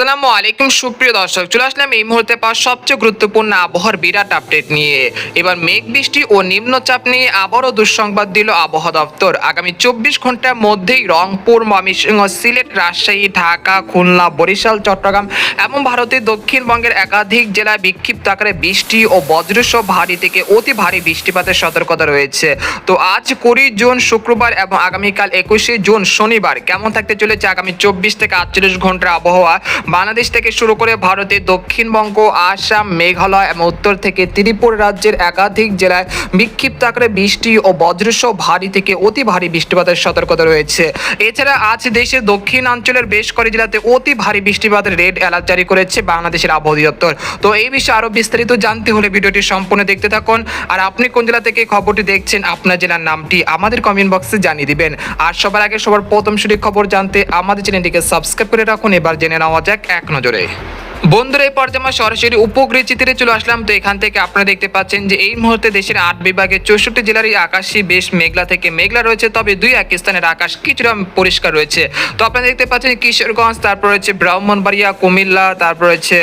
আসসালামু আলাইকুম, সুপ্রিয় দর্শক। চলে আসলাম এই মুহূর্তে পাওয়া সবচেয়ে গুরুত্বপূর্ণ আবহাওয়ার বিরাট আপডেট নিয়ে। এবার মেঘ, বৃষ্টি ও নিম্নচাপ নিয়ে আবারও দুঃসংবাদ দিল আবহাওয়া দপ্তর। আগামী চব্বিশ ঘণ্টার মধ্যেই রংপুর, ময়মনসিংহ, সিলেট, রাজশাহী, ঢাকা, খুলনা, বরিশাল, চট্টগ্রাম এবং ভারতের দক্ষিণবঙ্গের একাধিক জেলায় বিক্ষিপ্ত আকারে বৃষ্টি ও বজ্রসহ ভারী থেকে অতি ভারী বৃষ্টিপাতের সতর্কতা রয়েছে। তো আজ কুড়ি জুন শুক্রবার এবং আগামীকাল একুশে জুন শনিবার কেমন থাকতে চলেছে আগামী চব্বিশ থেকে আটচল্লিশ ঘণ্টার আবহাওয়া? বাংলাদেশ থেকে শুরু করে ভারতের দক্ষিণবঙ্গ, আসাম, মেঘালয় এবং উত্তর থেকে ত্রিপুরা রাজ্যের একাধিক জেলায় বিক্ষিপ্ত আকারে বৃষ্টি ও বজ্রসহ ভারী থেকে অতি ভারী বৃষ্টিপাতের সতর্কতা রয়েছে। এছাড়া আজ দেশের দক্ষিণাঞ্চলের বেশ কয়েক জেলাতে অতি ভারী বৃষ্টিপাতের রেড অ্যালার্ট জারি করেছে বাংলাদেশের আবহাওয়া দপ্তর তো এই বিষয়ে আরও বিস্তারিত জানতে হলে ভিডিওটি সম্পূর্ণ দেখতে থাকুন। আর আপনি কোন জেলা থেকে খবরটি দেখছেন, আপনার জেলার নামটি আমাদের কমেন্ট বক্সে জানিয়ে দিবেন। আর সবার আগে সবার প্রথম সঠিক খবর জানতে আমাদের চ্যানেলটিকে সাবস্ক্রাইব করে রাখুন। এবার জেনে নেওয়া যাক এক নজরে। বন্ধুরা এই পর্যায়ে আমরা সরাসরি উপগ্রহ চিত্রে চলে আসলাম। তো এখান থেকে আপনারা দেখতে পাচ্ছেন যে এই মুহূর্তে দেশের আট বিভাগে চৌষট্টি জেলার এই আকাশই বেশ মেঘলা থেকে মেঘলা রয়েছে, তবে দুই এক স্থানের আকাশ কিছুটা পরিষ্কার রয়েছে। তো আপনারা দেখতে পাচ্ছেন কিশোরগঞ্জ, তারপর রয়েছে ব্রাহ্মণবাড়িয়া, কুমিল্লা, তারপর রয়েছে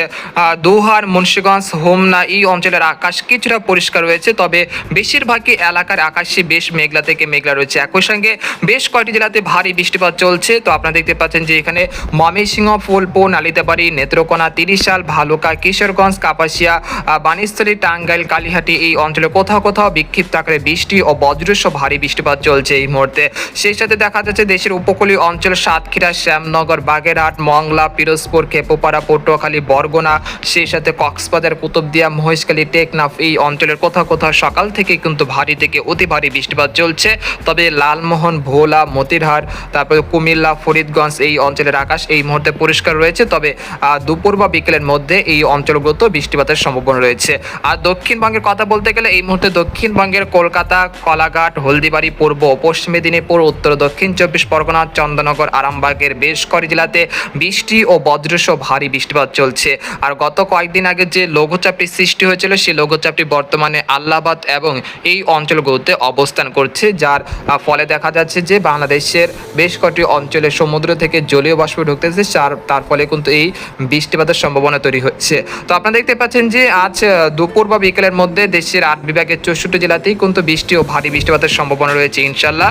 দোহার, মুন্সিগঞ্জ, হোমনা, এই অঞ্চলের আকাশ কিছুটা পরিষ্কার রয়েছে, তবে বেশিরভাগই এলাকার আকাশই বেশ মেঘলা থেকে মেঘলা রয়েছে। একই সঙ্গে বেশ কয়েকটি জেলাতে ভারী বৃষ্টিপাত চলছে। তো আপনারা দেখতে পাচ্ছেন যে এখানে ময়মনসিংহ ফুলপো নালিতাবাড়ি, নেত্রকোনা তিরিশাল ভালুকা কিশোরগঞ্জ কাপাসিয়া আহ, টাঙ্গাইল কালীহাটি এই অঞ্চলে কোথাও কোথাও বিক্ষিপ্ত আকারে বৃষ্টি ও বজ্রসহ ভারী বৃষ্টিপাত চলছে এই মুহূর্তে। সেই সাথে দেখা যাচ্ছে দেশের উপকূলীয় অঞ্চল সাতক্ষীরা শ্যামনগর বাগেরহাট মংলা পিরোজপুর খেপুপাড়া পটুয়াখালী বরগুনা সেই সাথে কক্সবাজার কুতুবদিয়া মহেশখালী টেকনাফ এই অঞ্চলের কোথাও কোথাও সকাল থেকে কিন্তু ভারী থেকে অতি ভারী বৃষ্টিপাত চলছে। তবে লালমোহন ভোলা মতিরহাট তারপরে কুমিল্লা ফরিদগঞ্জ এই অঞ্চলের আকাশ এই মুহূর্তে পরিষ্কার রয়েছে। তবে দুপুর বা বিকেলের মধ্যে এই অঞ্চলগুলোতে বৃষ্টিপাতের সম্ভাবনা রয়েছে। আর দক্ষিণবঙ্গের কথা বলতে গেলে এই মুহূর্তে দক্ষিণবঙ্গের কলকাতা, কলাঘাট, হলদিবাড়ি, পূর্ব পশ্চিম মেদিনীপুর, উত্তর, দক্ষিণ চব্বিশ পরগনা, চন্দননগর, আরামবাগের বেশ কয়েক জেলাতে বৃষ্টি ও বজ্রসহ ভারী বৃষ্টিপাত চলছে। আর গত কয়েকদিন আগে যে লঘুচাপটি সৃষ্টি হয়েছিল, সেই লঘুচাপটি বর্তমানে আল্লাহাবাদ এবং এই অঞ্চলগুলোতে অবস্থান করছে, যার ফলে দেখা যাচ্ছে যে বাংলাদেশের বেশ কয়েকটি অঞ্চলে সমুদ্র থেকে জলীয় বাষ্প ঢুকতেছে তার ফলে কিন্তু এই বৃষ্টিপাতের সম্ভাবনা তৈরি হচ্ছে। তো আপনারা দেখতে পাচ্ছেন যে আজ দুপুর বা বিকেলের মধ্যে দেশের আট বিভাগের চৌষট্টি জেলাতেই কিন্তু বৃষ্টি ও ভারী বৃষ্টিপাতের সম্ভাবনা রয়েছে ইনশাল্লাহ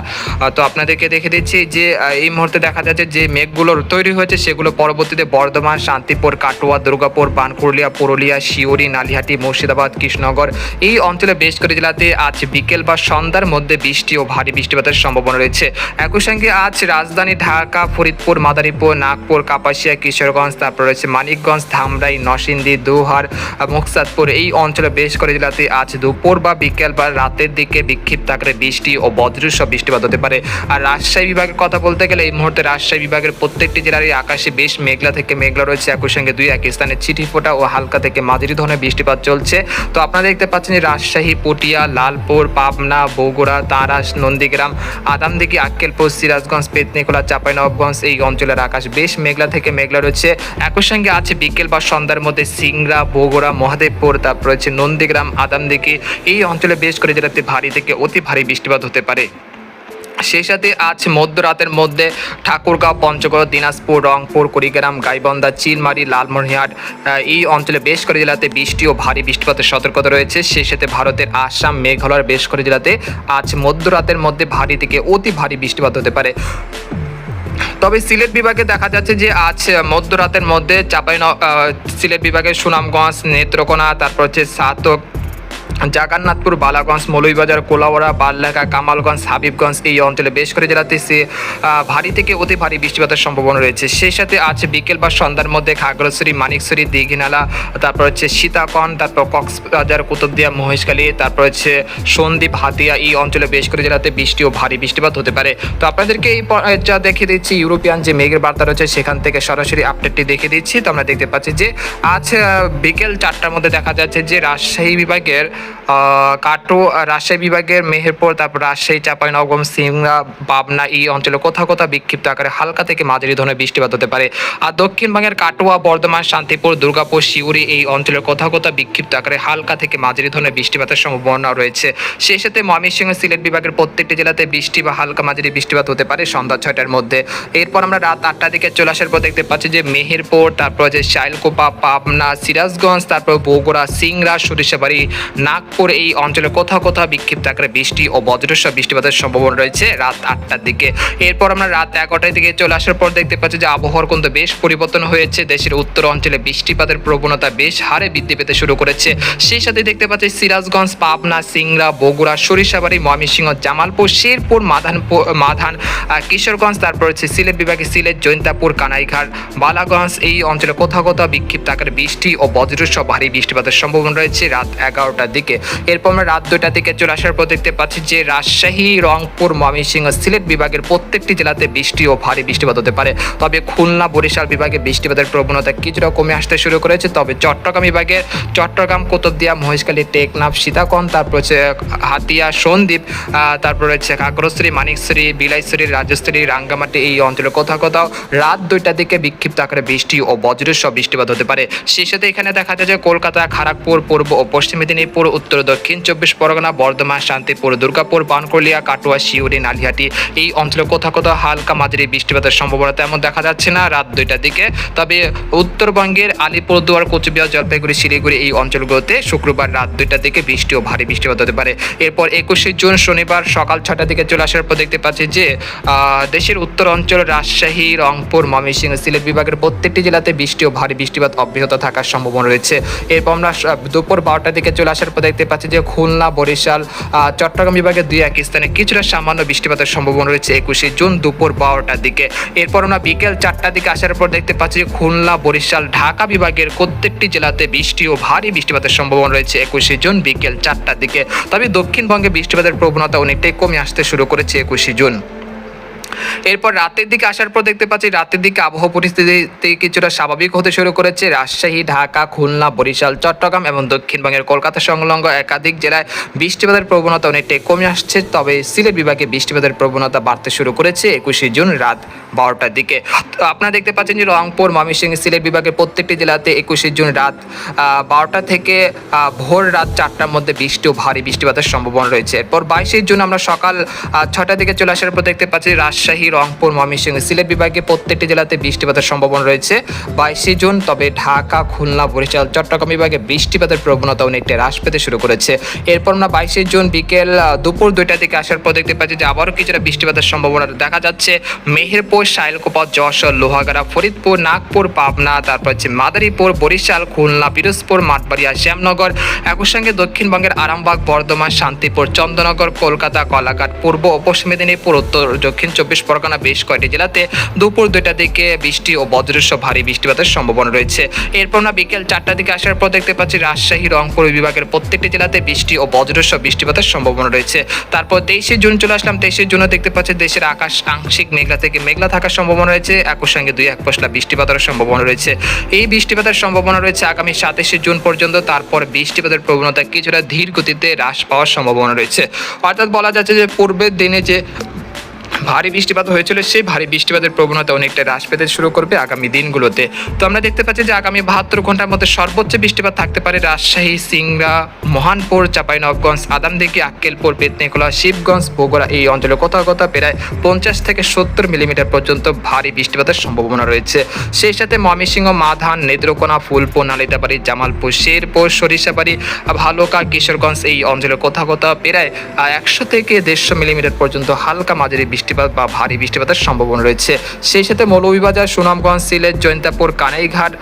তো আপনাদেরকে দেখে দিচ্ছি যে এই মুহূর্তে দেখা যাচ্ছে যে মেঘগুলো তৈরি হয়েছে, সেগুলো পরবর্তীতে বর্ধমান, শান্তিপুর, কাটোয়া, দুর্গাপুর বানকুরলিয়া পুরুলিয়া শিউরি নালিহাটি, মুর্শিদাবাদ, কৃষ্ণনগর। এই অঞ্চলে বেশ করে জেলাতে আজ বিকেল বা সন্ধ্যার মধ্যে বৃষ্টি ও ভারী বৃষ্টিপাতের সম্ভাবনা রয়েছে। একই সঙ্গে আজ রাজধানী ঢাকা, ফরিদপুর, মাদারীপুর, নাগপুর, কাপাসিয়া, কিশোরগঞ্জ, তারপর রয়েছে মানিকগঞ্জ ধামরাই নরসিংদী, দোহার, মুকসাদপুর এই অঞ্চলে বেশ করে জেলাতে আজ দুপুর বা বিকেল বা রাতের দিকে বিক্ষিপ্ত আকারে বৃষ্টি ও বজ্রসহ বৃষ্টিপাত হতে পারে। আর রাজশাহী বিভাগের কথা বলতে গেলে এই মুহূর্তে রাজশাহী বিভাগের প্রত্যেকটি জেলারই আকাশে বেশ মেঘলা থেকে মেঘলা রয়েছে। একই সঙ্গে দুই এক স্থানে চিঠি ফোটা ও হালকা থেকে মাঝারি ধরনের বৃষ্টিপাত চলছে। তো আপনারা দেখতে পাচ্ছেন যে রাজশাহী, পটিয়া, লালপুর, পাবনা, বগুড়া, তারাস, নন্দীগ্রাম, আদামদিঘি, আক্কেলপুর, সিরাজগঞ্জ, পেতনিকোলা, চাঁপাইনবাবগঞ্জ এই অঞ্চলের আকাশ বেশ মেঘলা থেকে মেঘলা রয়েছে। একই সঙ্গে আছে বিকেল বা সন্ধ্যার মধ্যে সিংড়া বগুড়া মহাদেবপুর তারপর রয়েছে নন্দীগ্রাম আদামদিঘি এই অঞ্চলে বেশ করে জেলাতে ভারী থেকে অতি ভারী বৃষ্টিপাত হতে পারে। সেই সাথে আজ মধ্যরাতের মধ্যে ঠাকুরগাঁও পঞ্চগড় দিনাজপুর রংপুর কুড়িগ্রাম গাইবন্ধা চিলমারি লালমনিরহাট আহ, এই অঞ্চলে বেশ করে জেলাতে বৃষ্টি ও ভারী বৃষ্টিপাতের সতর্কতা রয়েছে। সেই সাথে ভারতের আসাম মেঘালয়ের বেশ করে জেলাতে আজ মধ্যরাতের মধ্যে ভারী থেকে অতি ভারী বৃষ্টিপাত হতে পারে। তবে সিলেট বিভাগে দেখা যাচ্ছে যে আজ মধ্যরাতের মধ্যে চাপাই সিলেট বিভাগের সুনামগঞ্জ, নেত্রকোনা, তারপর হচ্ছে সাতক জাগান্নাথপুর, বালাগঞ্জ, মৌলভীবাজার, কোলাওয়াড়া বাল্লাকা কামালগঞ্জ, হাবিবগঞ্জ এই অঞ্চলে বেশ করে জেলাতে সে ভারী থেকে অতি ভারী বৃষ্টিপাতের সম্ভাবনা রয়েছে। সেই সাথে আজ বিকেল বা সন্ধ্যার মধ্যে খাগড়াছড়ি, মানিকছড়ি, দীঘিনালা, তারপর হচ্ছে সীতাকন, তারপর কক্সবাজার, কুতুবদিয়া, মহেশখালী, তারপর হচ্ছে সন্দ্বীপ, হাতিয়া এই অঞ্চলে বেশ করে জেলাতে বৃষ্টি ও ভারী বৃষ্টিপাত হতে পারে। তো আপনাদেরকে এই যা দেখিয়ে দিচ্ছি, ইউরোপিয়ান যে মেঘের বার্তা রয়েছে, সেখান থেকে সরাসরি আপডেটটি দেখে দিচ্ছি। তো আমরা দেখতে পাচ্ছি যে আজ বিকেল চারটার মধ্যে দেখা যাচ্ছে যে রাজশাহী বিভাগের কাটো, রাজশাহী বিভাগের মেহেরপুর, তারপর রাজশাহী চাঁপাইনবাবগঞ্জ সিংড়া পাবনা এই অঞ্চলে কোথাও কোথাও বিক্ষিপ্ত আকারে হালকা থেকে মাঝারি ধরনের বৃষ্টিপাত হতে পারে? আর দক্ষিণবঙ্গের কাটোয়া, বর্ধমান, শান্তিপুর, দুর্গাপুর, শিউরি এই অঞ্চলের কোথাও কোথাও বিক্ষিপ্ত আকারে হালকা থেকে মাঝারি ধরনের বৃষ্টিপাতের সম্ভাবনা রয়েছে? সেই সাথে ময়মনসিংহ সিলেট বিভাগের প্রত্যেকটি জেলাতে বৃষ্টি বা হালকা মাঝারি বৃষ্টিপাত হতে পারে সন্ধ্যা ছয়টার মধ্যে। এরপর আমরা রাত আটটা দিকে চলে আসার পর দেখতে পাচ্ছি যে মেহেরপুর, তারপর যে শাইলকোপা, পাবনা, সিরাজগঞ্জ, তারপর বগুড়া, সিংড়া, সরিষাবাড়ি নাগপুর এই অঞ্চলে কোথাও কোথাও বিক্ষিপ্ত আকারে বৃষ্টি ও বজ্রসহ বৃষ্টিপাতের সম্ভাবনা রয়েছে রাত আটটার দিকে। এরপর আমরা রাত এগারোটার দিকে চলে আসার পর দেখতে পাচ্ছি যে আবহাওয়ার কিন্তু বেশ পরিবর্তন হয়েছে। দেশের উত্তর অঞ্চলে বৃষ্টিপাতের প্রবণতা বেশ হারে বৃদ্ধি পেতে শুরু করেছে। সেই সাথে দেখতে পাচ্ছি সিরাজগঞ্জ, পাবনা, সিংড়া, বগুড়া, সরিষাবাড়ি, ময়মনসিংহ, জামালপুর, শেরপুর, মাধানপুর, মাধান কিশোরগঞ্জ, তারপর হচ্ছে সিলেট বিভাগে সিলেট, জৈন্তাপুর, কানাইঘাট, বালাগঞ্জ। এই অঞ্চলে কোথাও কোথাও বিক্ষিপ্ত আকারে বৃষ্টি ও বজ্রসহ ভারী বৃষ্টিপাতের সম্ভাবনা রয়েছে। রাত এগারোটার দিকে। এরপর আমরা রাত দুইটার দিকে চলে আসার পর দেখতে পাচ্ছি যে রাজশাহী, রংপুর, ময়মনসিংহ সিলেট বিভাগের প্রত্যেকটি জেলাতে বৃষ্টি ও ভারী বৃষ্টিপাত হতে পারে। তবে খুলনা, বরিশাল বিভাগে বৃষ্টিপাতের প্রবণতা কিছুটা কমে আসতে শুরু করেছে। তবে চট্টগ্রাম বিভাগের চট্টগ্রাম, কোতবদিয়া, মহেশখালী, টেকনাফ, সীতাকন, তারপর হচ্ছে হাতিয়া, সন্দ্বীপ তারপর হচ্ছে কাকরশ্রী মানিকশ্রী বিলাইশ্রী রাজশ্রী রাঙ্গামাটি এই অঞ্চলে কোথাও কোথাও রাত দুইটার দিকে বিক্ষিপ্ত আকারে বৃষ্টি ও বজ্রসহ বৃষ্টিপাত হতে পারে। সেই সাথে এখানে দেখা যায় যে কলকাতা খড়গপুর পূর্ব ও পশ্চিম মেদিনীপুর উত্তর দক্ষিণ, চব্বিশ পরগনা, বর্ধমান, শান্তিপুর, দুর্গাপুর, বানকলিয়া, কাটোয়া শিউরি নালিহাটি, এই অঞ্চলে কোথাও কোথাও হালকা মাঝারি বৃষ্টিপাতের সম্ভাবনা তেমন দেখা যাচ্ছে না রাত দুইটার দিকে। তবে উত্তরবঙ্গের আলিপুরদুয়ার কোচবিহার, জলপাইগুড়ি, শিলিগুড়ি এই অঞ্চলগুলোতে শুক্রবার রাত দুইটার দিকে বৃষ্টি ও ভারী বৃষ্টিপাত হতে পারে। এরপর একুশে জুন, শনিবার সকাল ছটার দিকে চলে আসার পর দেখতে পাচ্ছি যে দেশের উত্তর অঞ্চল, রাজশাহী, রংপুর, ময়মনসিংহ, সিলেট বিভাগের প্রত্যেকটি জেলাতে বৃষ্টি ও ভারী বৃষ্টিপাত অব্যাহত থাকার সম্ভাবনা রয়েছে। এরপর আমরা দুপুর বারোটার দিকে চলে আসার দেখতে পাচ্ছি যে খুলনা, বরিশাল চট্টগ্রাম বিভাগের দুই এক স্থানে কিছুটা সামান্য বৃষ্টিপাতের সম্ভাবনা রয়েছে একুশে জুন দুপুর বারোটার দিকে। এরপর আমরা বিকেল চারটার দিকে আসার পর দেখতে পাচ্ছি যে খুলনা, বরিশাল, ঢাকা বিভাগের প্রত্যেকটি জেলাতে বৃষ্টি ও ভারী বৃষ্টিপাতের সম্ভাবনা রয়েছে একুশে জুন বিকেল চারটার দিকে। তবে দক্ষিণবঙ্গে বৃষ্টিপাতের প্রবণতা অনেকটাই কমে আসতে শুরু করেছে একুশে জুন। এরপর রাতের দিকে আসার পর দেখতে পাচ্ছি রাতের দিকে আবহাওয়া পরিস্থিতি কিছুটা স্বাভাবিক হতে শুরু করেছে। রাজশাহী, ঢাকা, খুলনা, বরিশাল, চট্টগ্রাম এবং দক্ষিণবঙ্গের কলকাতা সংলগ্ন একাধিক জেলায় বৃষ্টিপাতের প্রবণতা অনেকটাই কমে আসছে, তবে সিলেট বিভাগে বৃষ্টিপাতের প্রবণতা বাড়তে শুরু করেছে একুশে জুন রাত বারোটার দিকে। আপনারা দেখতে পাচ্ছেন যে রংপুর, ময়মনসিংহ সিলেট বিভাগের প্রত্যেকটি জেলাতে একুশে জুন রাত বারোটা থেকে ভোর রাত চারটার মধ্যে বৃষ্টি ও ভারী বৃষ্টিপাতের সম্ভাবনা রয়েছে। এরপর বাইশে জুন আমরা সকাল ছটার দিকে চলে আসার পর দেখতে পাচ্ছি রাজশাহী রংপুর, ময়মনসিংহ সিলেট বিভাগে প্রত্যেকটি জেলাতে বৃষ্টিপাতের সম্ভাবনা রয়েছে। বাইশে জুন, তবে ঢাকা, খুলনা, বরিশাল, চট্টগ্রাম বিভাগে বৃষ্টিপাতের প্রবণতা অনেকটা হ্রাস পেতে শুরু করেছে। এরপর আমরা বাইশে জুন বিকেল দুপুর দুইটার দিকে আসার পর দেখতে পাচ্ছি যে আবারও কিছুটা বৃষ্টিপাতের সম্ভাবনা দেখা যাচ্ছে। মেহেরপুর, শাইলকোপা, যশোর, লোহাগাড়া, ফরিদপুর, নাগপুর, পাবনা, তারপর হচ্ছে মাদারীপুর, বরিশাল, খুলনা, পিরোজপুর, মাঠবাড়িয়া, শ্যামনগর একই সঙ্গে দক্ষিণবঙ্গের আরামবাগ, বর্ধমান, শান্তিপুর চন্দ্রনগর কলকাতা, কলাঘাট, পূর্ব ও পশ্চিম মেদিনীপুর, উত্তর, দক্ষিণ চব্বিশ পরগনা বেশ কয়েকটি জেলাতে দুপুর দুইটার দিকে বৃষ্টি ও বজ্রসহ ভারী বৃষ্টিপাতের সম্ভাবনা রয়েছে। এরপর না বিকেল চারটার দিকে আসার পর দেখতে পাচ্ছি রাজশাহী, রংপুর বিভাগের প্রত্যেকটি জেলাতে বৃষ্টি ও বজ্রসহ বৃষ্টিপাতের সম্ভাবনা রয়েছে। তারপর তেইশে জুন চলে আসলাম। তেইশে জুনও দেখতে পাচ্ছি দেশের আকাশ আংশিক মেঘলা থেকে মেঘলা থাকার সম্ভাবনা রয়েছে। একই সঙ্গে দুই এক পশলা বৃষ্টিপাতের সম্ভাবনা রয়েছে। এই বৃষ্টিপাতের সম্ভাবনা রয়েছে আগামী সাতাশে জুন পর্যন্ত। তারপর বৃষ্টিপাতের প্রবণতা কিছুটা ধীর গতিতে হ্রাস পাওয়ার সম্ভাবনা রয়েছে। অর্থাৎ বলা যাচ্ছে যে পূর্বের দিনে যে ভারী বৃষ্টিপাত হয়েছিল, সেই ভারী বৃষ্টিপাতের প্রবণতা অনেকটা হ্রাস পেতে শুরু করবে আগামী দিনগুলোতে। তো আমরা দেখতে পাচ্ছি যে আগামী বাহাত্তর ঘণ্টার মধ্যে সর্বোচ্চ বৃষ্টিপাত থাকতে পারে রাজশাহী, সিংড়া, মহানপুর চাঁপাইনবগঞ্জ আদামদিঘি, আক্কেলপুর পেতনিকোলা শিবগঞ্জ, বগুড়া এই অঞ্চলে কোথাও কোথাও প্রায় পঞ্চাশ থেকে সত্তর মিলিমিটার পর্যন্ত ভারী বৃষ্টিপাতের সম্ভাবনা রয়েছে। সেই সাথে ময়মনসিংহ, মাধান, নেত্রকোনা, ফুলপুর, নালিতাবাড়ি, জামালপুর, শেরপুর, সরিষাবাড়ি, ভালুকা, কিশোরগঞ্জ এই অঞ্চলে কোথাও কোথাও প্রায় একশো থেকে দেড়শো মিলিমিটার পর্যন্ত হালকা মাঝারি বৃষ্টিপাত বা ভারী বৃষ্টিপাতের সম্ভাবনা রয়েছে। সেই সাথে মৌলভীবাজার, সুনামগঞ্জ, সিলেট, জৈন্তাপুর, কানাইঘাট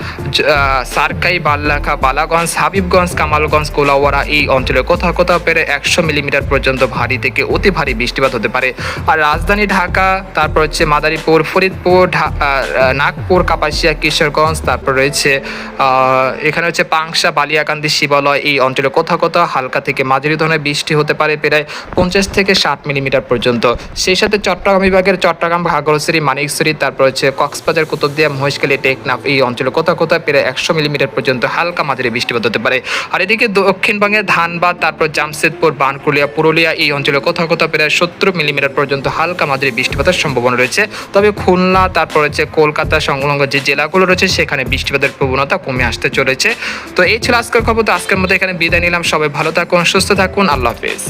সারকাই বাল্লাখা বালাগঞ্জ, হাবিবগঞ্জ, কামালগঞ্জ কোলাওয়ারা এই অঞ্চলে কোথাও কোথাও পেরে একশো মিলিমিটার পর্যন্ত ভারী থেকে অতি ভারী বৃষ্টিপাত হতে পারে। আর রাজধানী ঢাকা, তারপর হচ্ছে মাদারীপুর, ফরিদপুর নাগপুর, কাপাসিয়া, কিশোরগঞ্জ, তারপর রয়েছে এখানে হচ্ছে পাংশা, বালিয়াকান্দি, শিবালয় এই অঞ্চলে কোথাও কোথাও হালকা থেকে মাঝারি ধরনের বৃষ্টি হতে পারে, প্রায় পঞ্চাশ থেকে ষাট মিলিমিটার পর্যন্ত। সেই সাথে চট্টগ্রাম বিভাগের চট্টগ্রাম ঘাগরশ্রী মানিকশ্রী, তারপর হচ্ছে কক্সবাজার, কুতুবদিয়া, মহেশখালী, টেকনাফ এই অঞ্চলে কোথাও কোথাও প্রায় একশো মিলিমিটার পর্যন্ত হালকা মাঝারি বৃষ্টিপাত হতে পারে। আর এদিকে দক্ষিণবঙ্গের ধানবাদ, তারপর জামশেদপুর, বানকুলিয়া, পুরুলিয়া এই অঞ্চলে কোথাও কোথাও প্রায় সত্তর মিলিমিটার পর্যন্ত হালকা মাঝারি বৃষ্টিপাতের সম্ভাবনা রয়েছে। তবে খুলনা, তারপর হচ্ছে কলকাতা, সংলগ্ন যে জেলাগুলো রয়েছে, সেখানে বৃষ্টিপাতের প্রবণতা কমে আসতে চলেছে। তো এই ছিল আজকের খবর। তো আজকের মতো এখানে বিদায় নিলাম। সবাই ভালো থাকুন, সুস্থ থাকুন। আল্লাহ হাফিজ।